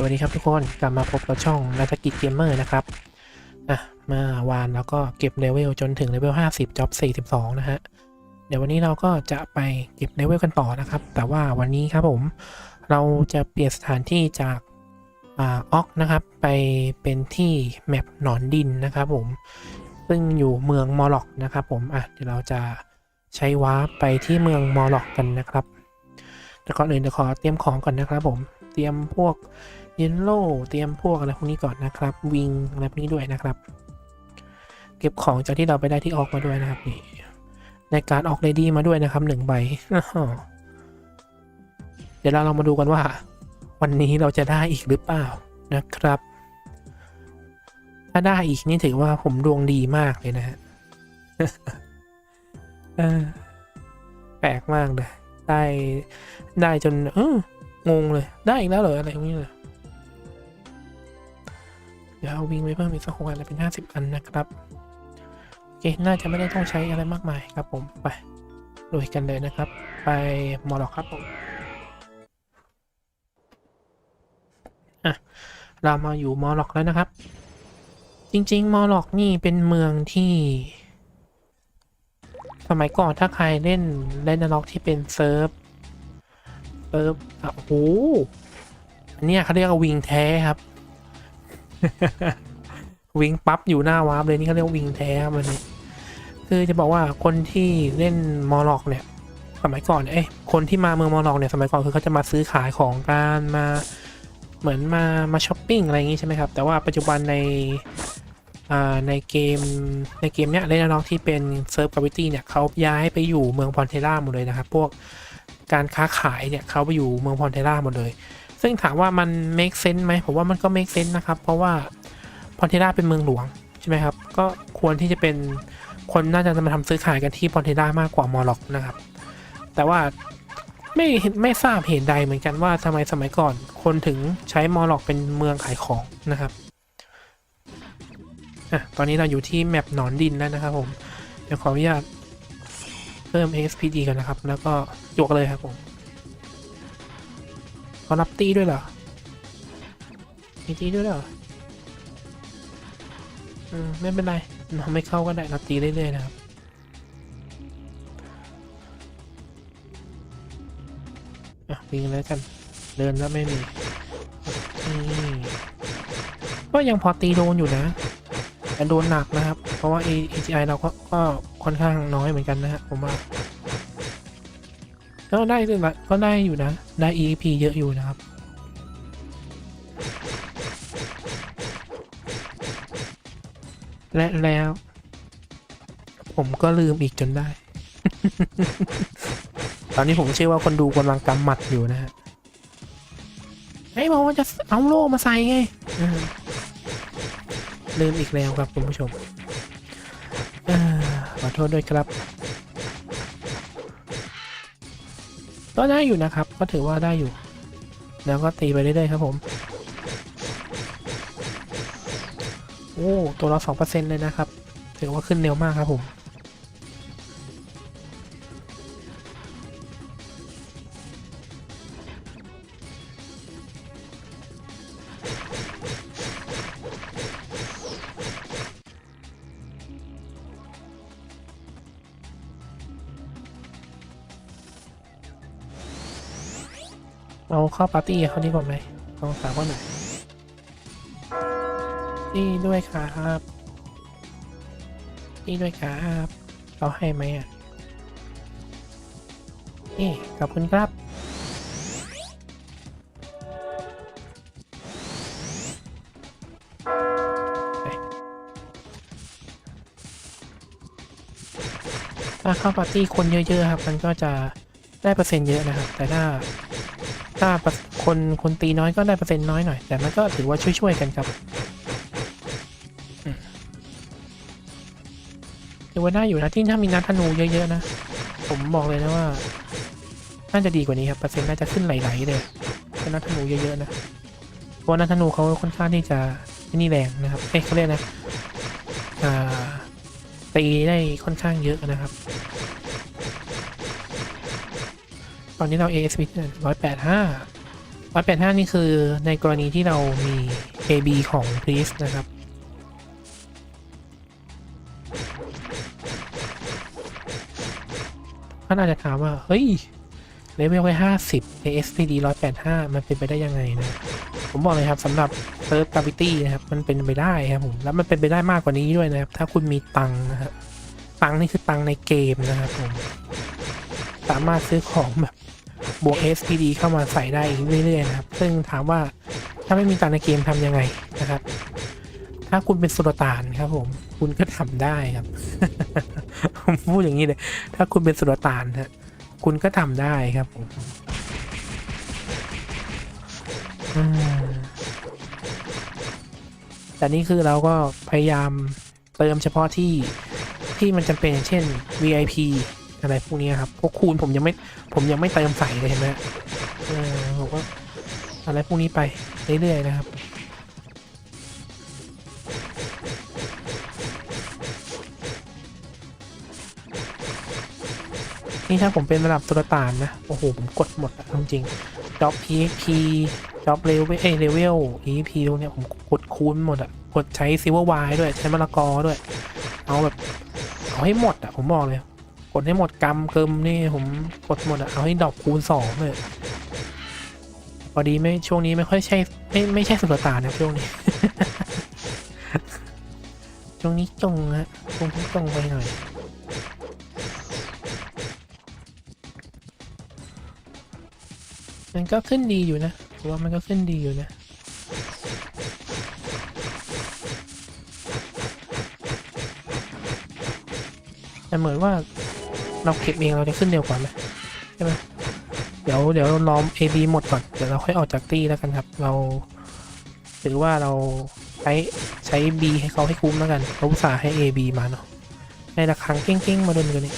สวัสดีครับทุกคน กลับมาพบกับช่องนักกิจเกมเมอร์นะครับอะเมื่อวานเราก็เก็บเลเวลจนถึงเลเวล50จ็อบ42 นะฮะ เดี๋ยววันนี้เราก็จะไปเก็บเลเวลกันต่อนะครับ แต่ว่าวันนี้ครับผมเราจะเปลี่ยนสถานที่จากอ่าออกนะครับ ไปเป็นที่แมปหนอนดินนะครับผมซึ่งอยู่เมืองมอลล็อกนะครับผมอะเดี๋ยวเราจะใช้วาร์ปไปที่เมืองมอลล็อกกันนะครับแต่ก่อนอื่นเดี๋ยวขอเตรียมของก่อนนะครับผมเตรียมพวก เยนโล่เตรียมพวกอะไรพวกนี้ก่อนนะครับ วิงอะไรพวกนี้ด้วยนะครับ เก็บของจากที่เราไปได้ที่ออกมาด้วยนะครับนี่ในการออกเรดี้มาด้วยนะครับหนึ่งใบเดี๋ยวเราลองมาดูกันว่า วันนี้เราจะได้อีกหรือเปล่านะครับ ถ้าได้อีกนี่ถือว่าผมดวงดีมากเลยนะฮะแปลกมากเลย ได้ได้จนเอองงเลย ได้อีกแล้วเหรออะไรพวกนี้เลย เดี๋ยวเอาวิ่งไปเพิ่มอีกสักหกอันเป็นห้าสิบอันนะครับ โอเค น่าจะไม่ได้ต้องใช้อะไรมากมายครับผมไปลุยกันเลยนะครับ ไปมอลล็อกครับผมอะเรามาอยู่มอลล็อกแล้วนะครับ จริง ๆ มอลล็อกนี่เป็นเมืองที่ สมัยก่อนถ้าใครเล่นเล่นนล็อกที่เป็นเซิร์ฟเซิร์ฟอะโอ้โหอันเนี้ยเขาเรียกว่าวิงแท้ครับ วิงปั๊บอยู่หน้าวาร์ปเลยนี่เขาเรียกวิงแท้มันนี้คือจะบอกว่าคนที่เล่นมอลล็อกเนี่ย สมัยก่อนเอ้ยคนที่มาเมืองมอลล็อกเนี่ยสมัยก่อนคือเขาจะมาซื้อขายของการมาเหมือนมามาช้อปปิ้งอะไรอย่างงี้ใช่ไหมครับแต่ว่าปัจจุบันในอ่าในเกมในเกมเนี้ยเล่นน้องที่เป็นเซิร์ฟกราวิตี้เนี่ยเขาย้ายไปอยู่เมืองพอนเทล่าหมดเลยนะครับ พวกการค้าขายเนี่ยเขาไปอยู่เมืองพอนเทล่าหมดเลย ซึ่งถามว่ามัน make sense ไหมผมว่ามันก็ make sense นะครับ เพราะว่าพอนเทล่าเป็นเมืองหลวง ใช่ไหมครับ ก็ควรที่จะเป็นคนน่าจะมาทำซื้อขายกันที่พอนเทล่ามากกว่ามอลล็อกนะครับ แต่ว่าไม่ไม่ทราบเหตุใดเหมือนกันว่าทำไมสมัยก่อน คนถึงใช้มอลล็อกเป็นเมืองขายของนะครับอะตอนนี้เราอยู่ที่แมปหนอนดินแล้วนะครับผม เดี๋ยวขออนุญาตเพิ่ม ASPD กันนะครับ แล้วก็ยกเลยครับผม เขารับตีด้วยเหรอมีตีด้วยเหรออืมไม่เป็นไรเราไม่เข้าก็ได้เราตีเรื่อยๆนะครับอะวิ่งเลยกัน เดินแล้วไม่มีก็ยังพอตีโดนอยู่นะ แต่โดนหนักนะครับ เพราะว่า AGI เราก็ก็ค่อนข้างน้อยเหมือนกันนะฮะผมว่า ก็ได้ด้วยละก็ได้อยู่นะ ได้ EXP เยอะอยู่นะครับ และแล้ว ผมก็ลืมอีกจนได้ ตอนนี้ผมเชื่อว่าคนดูกำลังกำหมัดอยู่นะฮะไอ้ยบอกว่าจะเอาโล่มาใส่ไงลืมอีกแล้วครับคุณผู้ชมขอโทษด้วยครับ ก็ได้อยู่นะครับ ก็ถือว่าได้อยู่ แล้วก็ตีไปเรื่อยๆครับผมโอ้ตัวละสองเปอร์เซ็นต์เลยนะครับ ถือว่าขึ้นเร็วมากครับผม ข้าปาร์ตี้เขาดีกว่าไหมลองถามว่าหน่อยนี่ด้วยครับนี่ด้วยครับเราให้ไหมอะนี่ขอบคุณครับถ้าเข้าปาร์ตี้คนเยอะ ๆ ครับ มันก็จะได้เปอร์เซ็นต์เยอะนะครับ แต่ถ้า ถ้าคนคนตีน้อยก็ได้เปอร์เซ็นต์น้อยหน่อย แต่มันก็ถือว่าช่วยๆกันครับถือว่าได้อยู่นะที่ถ้ามีนักธนูเยอะๆนะ ผมบอกเลยนะว่า น่าจะดีกว่านี้ครับเปอร์เซ็นต์น่าจะขึ้นไหลๆเลยถ้านักธนูเยอะๆนะเพราะนักธนูเขาค่อนข้างที่จะนี่แรงนะครับเอ้ยเขาเรียกนะตีได้ค่อนข้างเยอะนะครับ ตอนนี้เรา ASP ร้อยแปดห้าร้อยแปดห้านี่คือในกรณีที่เรามี AB ของ Priest นะครับท่านอาจจะถามว่า เฮ้ยเลเวลแค่ห้าสิบ ASPD ร้อยแปดห้ามันเป็นไปได้ยังไงนะ ผมบอกเลยครับสำหรับเซิร์ฟกราฟิตี้นะครับ มันเป็นไปได้ครับผม แล้วมันเป็นไปได้มากกว่านี้ด้วยนะครับ ถ้าคุณมีตังค์นะครับ ตังค์นี่คือตังค์ในเกมนะครับผม สามารถซื้อของแบบบวก SPD เข้ามาใส่ได้อีกเรื่อยๆนะครับ ซึ่งถามว่าถ้าไม่มีตังในเกมทำยังไงนะครับ ถ้าคุณเป็นสุลต่านครับผม คุณก็ทำได้ครับ ผมพูดอย่างนี้เลย ถ้าคุณเป็นสุลต่านฮะคุณก็ทำได้ครับผมอืมแต่นี่คือเราก็พยายามเติมเฉพาะที่ที่มันจำเป็นอย่างเช่น VIP อะไรพวกนี้ครับ พวกคูณผมยังไม่ ผมยังไม่เติมใส่เลยเห็นไหมเออผมก็อะไรพวกนี้ไปเรื่อยๆนะครับนี่ถ้าผมเป็นระดับตุลตานนะ โอ้โห ผมกดหมดอะจริงจ็อบ PXP จ็อบเลเวลเอเลเวล EP พวกเนี้ยผมกดคูณหมดอะกดใช้ซิลเวอร์ไวด้วย ใช้มะละกอด้วย เอาแบบ เอาให้หมดอะผมบอกเลย กดให้หมดกำเกิมนี่ผมกดหมดอะเอาให้ดอกคูณสองเลยพอดีไม่ช่วงนี้ไม่ค่อยใช่ไม่ไม่ใช่สุลต่านะช่วงนี้ช่วงนี้จงฮะจงจงไปหน่อยมันก็ขึ้นดีอยู่นะผมว่ามันก็ขึ้นดีอยู่นะแต่เหมือนว่า เราเก็บเองเราจะขึ้นเร็วกว่าไหมใช่ไหมเดี๋ยวเดี๋ยวราล้อม AB หมดก่อนเดี๋ยวเราค่อยออกจากตี้แล้วกันครับ เราถือว่าเราใช้ใช้ B ให้เขาให้คุ้มแล้วกันเราอุตส่าห์ให้ AB มาเนาะในระครังเก้งๆมาดนกันนี่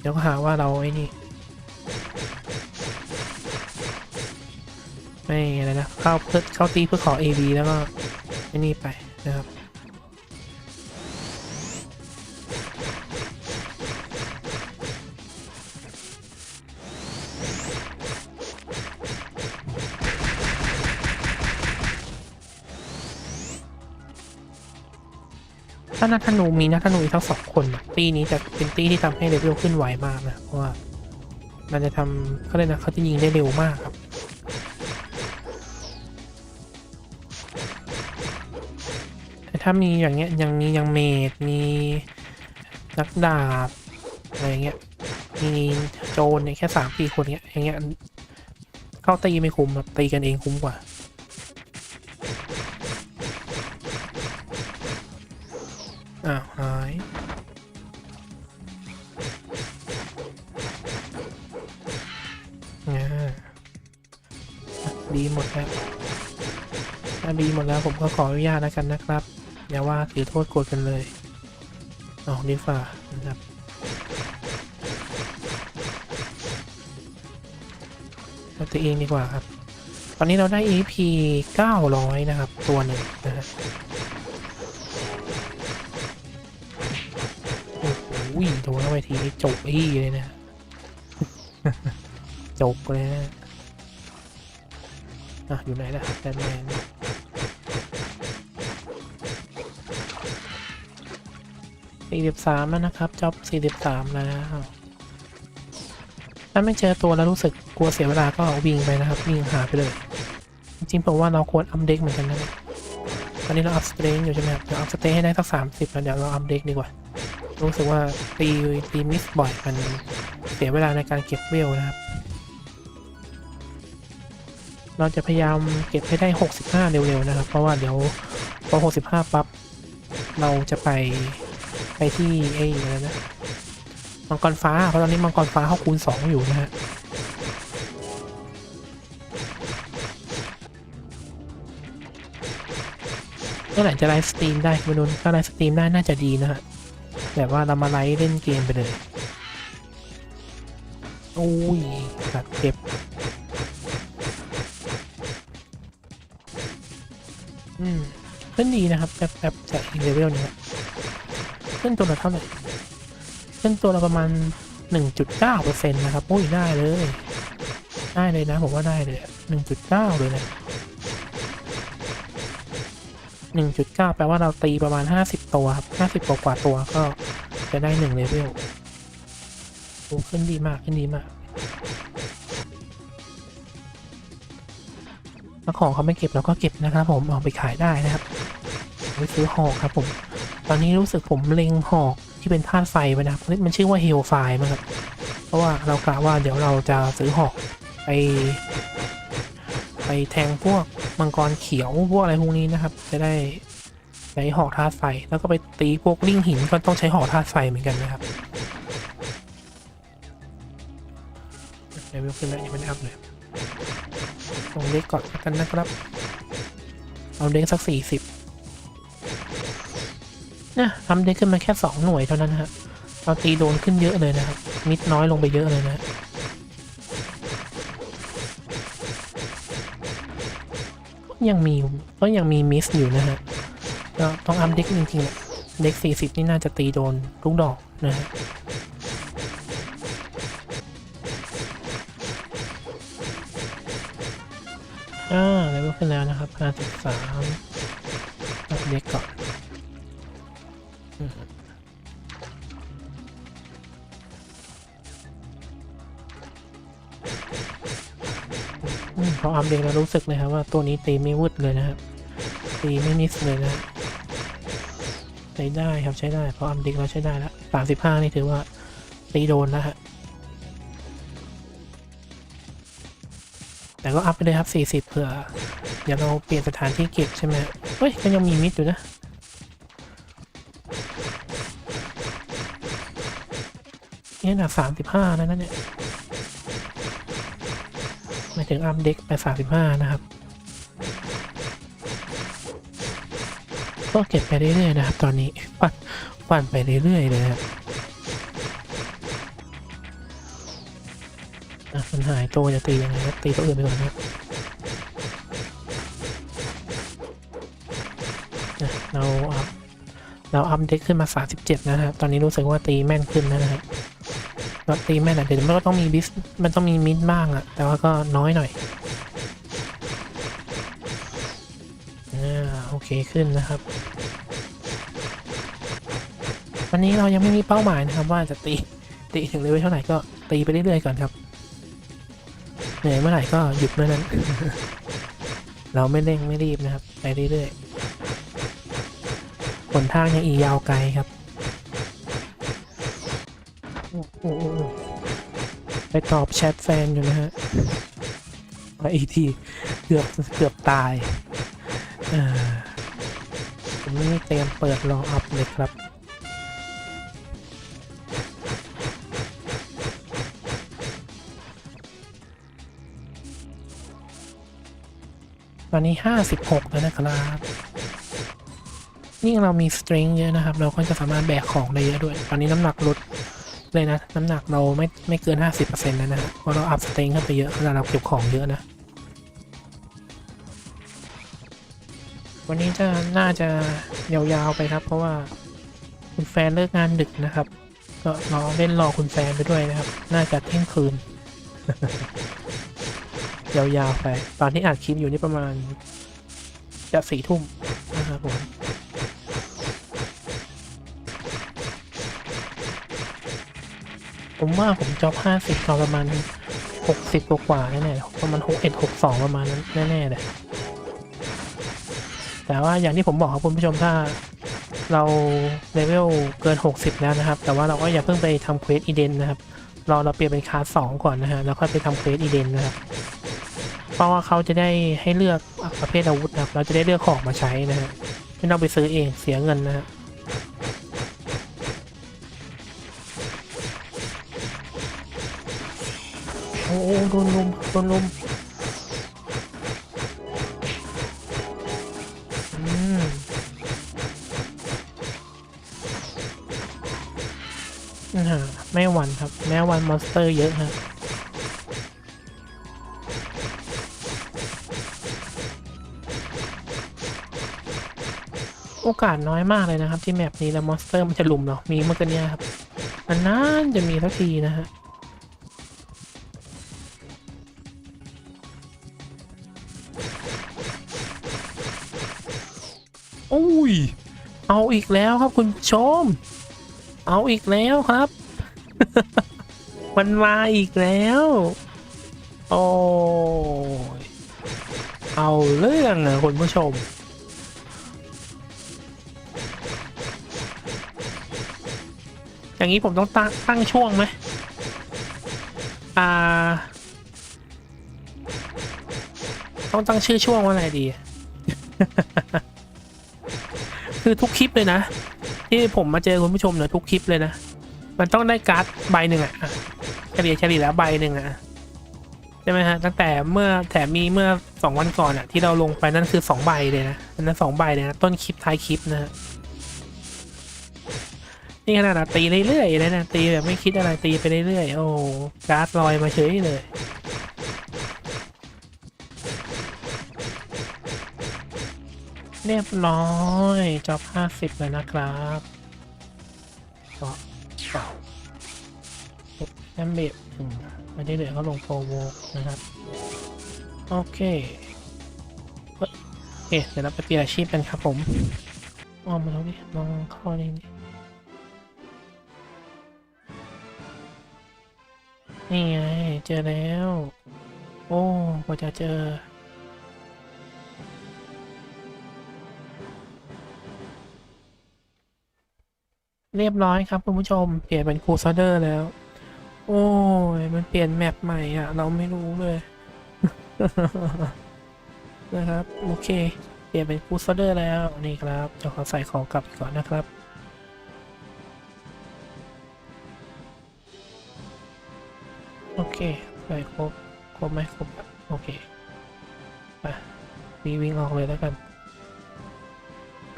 เดี๋ยวก็หาว่าเราไอ้นี่ไม่อะไรนะเข้าเพื่อเข้าตีเพื่อขอ AB แล้วก็ไอ้นี่ไปนะครับ ถ้านักธนูมีนักธนูอีกทั้งสองคนตีนี้จะเป็นตีที่ทำให้เลเวลขึ้นไวมากนะเพราะว่ามันจะทำเขาเลยนะเขาจะยิงได้เร็วมากครับแต่ถ้ามีอย่างเงี้ยยังมียังเมดมีนักดาบอะไรเงี้ยมีโจรเนี่ยแค่สามสี่คนเงี้ยอย่างเงี้ยเข้าตีไม่คุ้มแบบตีกันเองคุ้มกว่า อ้าวหายอ่ดีหมดแล้วถ้าดีหมดแล้วผมก็ขออนุญาตแล้วกันนะครับ อย่าว่าถือโทษโกรธกันเลยออกดีฝ่านะครับเอาตัวเองดีกว่าครับ ตอนนี้เราได้ EP 900 นะครับ ตัวหนึ่ง อ้โหโดนเข้าไปทีนี้จบอี้เลยนะจบเลยนะอะอยู่ไหนล่ะแบทแมนสี่สิบสามแล้วนะครับจ็อบสี่สิบสามแล้วถ้าไม่เจอตัวแล้วรู้สึกกลัวเสียเวลาก็วิ่งไปนะครับ วิ่งหาไปเลย จริงๆผมว่าเราควรอัพเด็กเหมือนกันนะตอนนี้เราอัพสเตนอยู่ใช่ไหมครับเดี๋ยวอัพสเตนให้ได้สักสามสิบแล้วเดี๋ยวเราอัพเด็กดีกว่า รู้สึกว่าตีตีมิสบ่อยมันเสียเวลาในการเก็บเวลนะครับ เราจะพยายามเก็บให้ได้ 65 เร็วๆนะครับ เพราะว่าเดี๋ยวพอ 65 ปั๊บเราจะไปไปที่ไอ้อะไรนะมังกรฟ้าเพราะตอนนี้มังกรฟ้าเข้าคูณ 2 อยู่นะฮะเมื่อไหร่จะไลฟ์สตรีมได้คุณนุนถ้าไลฟ์สตรีมได้น่าจะดีนะฮะ แบบว่าเรามาไลฟ์เล่นเกมไปเลยโอ้ยตัดเจ็บอืมขึ้นดีนะครับแป๊บแป๊บจากอีเลเวลนึงอะขึ้นตัวละเท่าไหร่ขึ้นตัวละประมาณ 1.9%นะครับ โอ้ยได้เลย ได้เลยนะ ผมว่าได้เลยหนึ่งจุดเก้าเลยนะ หนึ่งจุดเก้าแปลว่าเราตีประมาณห้าสิบตัวครับห้าสิบกว่ากว่าตัวก็จะได้หนึ่งเลเวลโอ้ขึ้นดีมากขึ้นดีมากแล้วของเขาไม่เก็บเราก็เก็บนะครับ ผมเอาไปขายได้นะครับไปซื้อหอกครับผม ตอนนี้รู้สึกผมเล็งหอกที่เป็นธาตุไฟไปนะครับมันชื่อว่าเฮลไฟมั้งครับ เพราะว่าเรากะว่าเดี๋ยวเราจะซื้อหอกไปไปแทงพวก มังกรเขียวพวกอะไรพวกนี้นะครับ จะได้ใช้หอกธาตุไฟ แล้วก็ไปตีพวกลิ่งหินก็ต้องใช้หอกธาตุไฟเหมือนกันนะครับเลเวลขึ้นแล้วยังไม่ได้อัพเลยลงเด็กก่อนกันนะครับ เอาเด็กสักสี่สิบนะทำเด็กขึ้นมาแค่สองหน่วยเท่านั้นนะฮะเราตีโดนขึ้นเยอะเลยนะครับ มิดน้อยลงไปเยอะเลยนะ ยังมีก็ยังมีมิสอยู่นะฮะก็ต้องอัพเด็กจริงๆแหละเด็ก 40 นี่น่าจะตีโดนทุกดอกนะฮะอ่าเลเวลขึ้นแล้วนะครับ53อัพเด็กก่อน พออัพเดตแล้วรู้สึกเลยครับว่าตัวนี้ตีไม่วืดเลยนะครับตีไม่มิสเลยนะใช้ได้ครับใช้ได้พออัพเดตแล้วใช้ได้แล้วสามสิบห้านี่ถือว่าตีโดนแล้วฮะแต่ก็อัพไปเลยครับสี่สิบเผื่อเดี๋ยวเราเปลี่ยนสถานที่เก็บใช่ไหมเฮ้ยก็ยังมีมิดอยู่นะนี่นะสามสิบห้าแล้วนะเนี่ยายถึงอัพเด็กไปสามสิบห้านะครับ ก็เก็บไปเรื่อยๆนะครับ ตอนนี้ปั่นปั่นไปเรื่อยๆเลยครับมันหายตัวจะตียังไงตีตัวอื่นไปก่อนนะครับอะเราอัพเราอัพเด็กขึ้นมา 37 นะครับ ตอนนี้รู้สึกว่าตีแม่นขึ้นนะครับ ก็ตีแม่นอะเดี๋ยวมันก็ต้องมีบิสมันต้องมีมิดบ้างอะแต่ว่าก็น้อยหน่อยอ่าโอเคขึ้นนะครับ วันนี้เรายังไม่มีเป้าหมายนะครับ ว่าจะตีตีถึงเลเวลเท่าไหร่ก็ตีไปเรื่อยๆก่อนครับเหนื่อยเมื่อไหร่ก็หยุดเมื่อนั้น เราไม่เร่งไม่รีบนะครับ ไปเรื่อยๆหนทางยังอีกยาวไกลครับ ไปตอบแชทแฟนอยู่นะฮะว่าอีกทีเกือบเกือบตายอ่อผมนี่เตรียมเปิดรออัพเลยครับตอนนี้ 56 แล้วนะครับ นี่เรามีสตริงเยอะนะครับ เราก็จะสามารถแบกของได้เยอะด้วย ตอนนี้น้ำหนักลด เลยนะ น้ำหนักเราไม่ไม่เกิน 50%แล้วนะฮะเพราะเราอัพสเตงขึ้นไปเยอะเวลาเราเก็บของเยอะนะ วันนี้จะน่าจะยาวๆไปครับ เพราะว่าคุณแฟนเลิกงานดึกนะครับ ก็รอเล่นรอคุณแฟนไปด้วยนะครับ น่าจะเที่ยงคืน ยาวๆไป ตอนที่อัดคลิปอยู่นี่ประมาณ จะสี่ทุ่มนะครับผม ผมว่าผมจอบห้าสิบตอประมาณหกสิบกว่าแน่ๆประมาณหกเอ็ดหกสองประมาณนั้นแน่ๆเลยแต่ว่าอย่างที่ผมบอกครับคุณผู้ชมถ้าเราเลเวลเกิน 60 แล้วนะครับ แต่ว่าเราก็อย่าเพิ่งไปทำเควสอีเดนนะครับรอเราเปลี่ยนเป็นคาสสองก่อนนะฮะแล้วค่อยไปทำเควสอีเดนนะครับเพราะว่าเขาจะได้ให้เลือกประเภทอาวุธนะครับ เราจะได้เลือกของมาใช้นะฮะไม่ต้องไปซื้อเองเสียเงินนะฮะ อ้โอ้โดนลมโดนลมอืมอ่าไม่หวันครับ แม้วันมอนสเตอร์เยอะฮะโอกาสน้อยมากเลยนะครับ ที่แมปนี้แล้วมอนสเตอร์มันจะลุมเรามีเมื่อกี้นี่ยครับนานๆจะมีสักทีนะฮะ เอาอีกแล้วครับคุณชม เอาอีกแล้วครับ มันมาอีกแล้ว โอ้เอาเรื่องอะคุณผู้ชม อย่างนี้ผมต้องตั้งตั้งช่วงไหมอ่า ต้องตั้งชื่อช่วงว่าอะไรดี คือทุกคลิปเลยนะ ที่ผมมาเจอคุณผู้ชมเนี่ยทุกคลิปเลยนะ มันต้องได้การ์ดใบหนึ่งอะเฉลี่ยเฉลี่ยแล้วใบหนึ่งอะใช่ไหมฮะตั้งแต่เมื่อแถมมีเมื่อสองวันก่อนอะที่เราลงไปนั่นคือสองใบเลยนะอันนั้นสองใบเลยนะต้นคลิปท้ายคลิปนะฮะนี่ขนาดตีเรื่อยๆเลยนะตีแบบไม่คิดอะไรตีไปเรื่อยๆโอ้การ์ดลอยมาเฉยเลย เรียบร้อยจอบห้าสิบเลยนะครับก็เก่าแอมเบดอืมไม่ได้เหลือก็ลงโปรโวนะครับ โอเคเฮ้ยโอเค เดี๋ยวเราไปเปลี่ยนอาชีพกันครับผมมองมาตรงนี้ลองข้านี่ดินี่ไง เจอแล้ว โอ้กว่าจะเจอ เรียบร้อยครับคุณผู้ชม เปลี่ยนเป็นคูซเดอร์แล้ว โอ้ย มันเปลี่ยนแมปใหม่อะ เราไม่รู้เลย นะครับ โอเค เปลี่ยนเป็นคูซเดอร์แล้ว นี่ครับจะขอใส่ของกลับก่อนนะครับโอเคใส่ครบ ครบไหมครบ โอเคไปวิ่งออกเลยแล้วกัน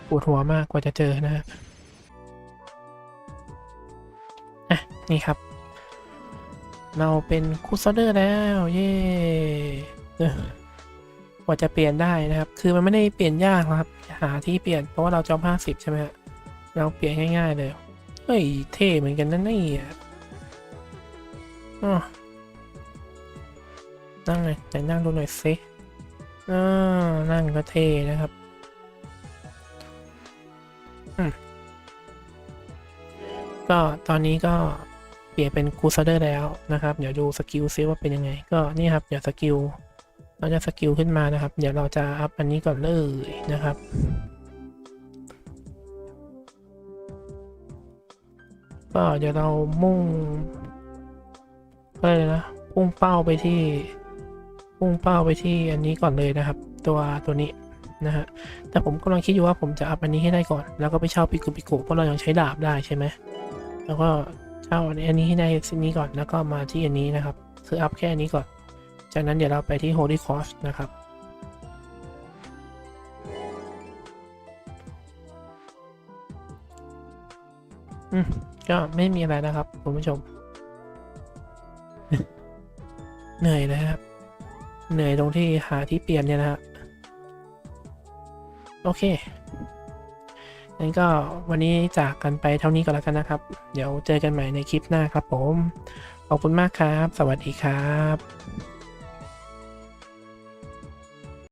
ปวดหัวมากกว่าจะเจอนะฮะอ่ นี่ครับ เราเป็นคู่ซเดอร์แล้ว เย้เออกว่าจะเปลี่ยนได้นะครับ คือมันไม่ได้เปลี่ยนยากครับ หาที่เปลี่ยนเพราะว่าเราจอมห้าสิบใช่ไหมฮะเราเปลี่ยนง่าย ๆ เลย เฮ้ย เท่เหมือนกันนั่นนี่อะนั่งเลยแต่นั่งดูหน่อยสิอ่านั่งก็เท่นะครับก็ตอนนี้ก็ เปลี่ยนเป็นกูซเดอร์แล้วนะครับ เดี๋ยวดูสกิลซิว่าเป็นยังไง ก็นี่ครับ เดี๋ยวสกิลเราจะสกิลขึ้นมานะครับ เดี๋ยวเราจะอัพอันนี้ก่อนเลยนะครับ ก็เดี๋ยวเรามุ่งก็เลยนะพุ่งเป้าไปที่พุ่งเป้าไปที่อันนี้ก่อนเลยนะครับ ตัวตัวนี้นะฮะแต่ผมกำลังคิดอยู่ว่าผมจะอัพอันนี้ให้ได้ก่อน แล้วก็ไปเช่าปิกุปิกุเพราะเรายังใช้ดาบได้ใช่ไหมแล้วก็ เช่าอันนี้ให้ได้สิ่งนี้ก่อนแล้วก็มาที่อันนี้นะครับ คืออัพแค่อันนี้ก่อน จากนั้นเดี๋ยวเราไปที่ Holy Cross นะครับอืมก็ไม่มีอะไรนะครับคุณผู้ชม เหนื่อยนะครับ เหนื่อยตรงที่หาที่เปลี่ยนเนี่ยนะฮะโอเค งั้นก็วันนี้จากกันไปเท่านี้ก็แล้วกันนะครับ เดี๋ยวเจอกันใหม่ในคลิปหน้าครับผม ขอบคุณมากครับ สวัสดีครับ